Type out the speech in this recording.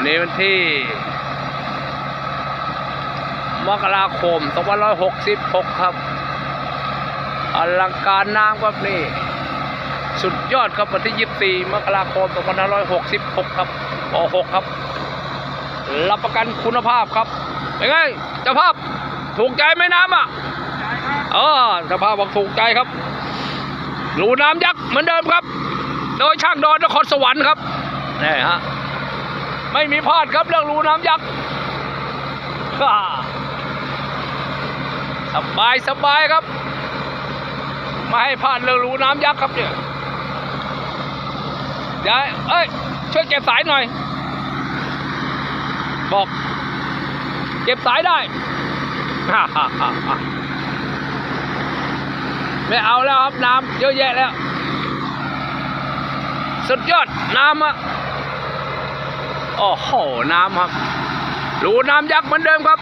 วันนี้วันที่ มกราคม2566 ครับ อลังการน้ำครับนี่ สุดยอดครับวันที่ 24 มกราคม2566 ครับป .6 ครับ รับประกันคุณภาพครับเป็นไงเจ้าภาพถูกใจไหมน้ำอะเออเจ้าภาพบอกถูกใจครับรูน้ำยักษ์เหมือนเดิมครับ โดยช่างดอนนครสวรรค์ครับนี่ฮะ ไม่มีพลาดครับเรื่องรูน้ำยักษ์สบายสบายครับ ไม่ให้พลาดเรื่องรูน้ำยักษ์ครับเนี่ยยายเอ้ยช่วยเก็บสายหน่อย บอก เก็บสายได้ไม่เอาแล้วครับน้ำเยอะแยะแล้ว สุดยอดน้ำอะ โอ้โห น้ำครับ รูน้ำยักษ์เหมือนเดิมครับ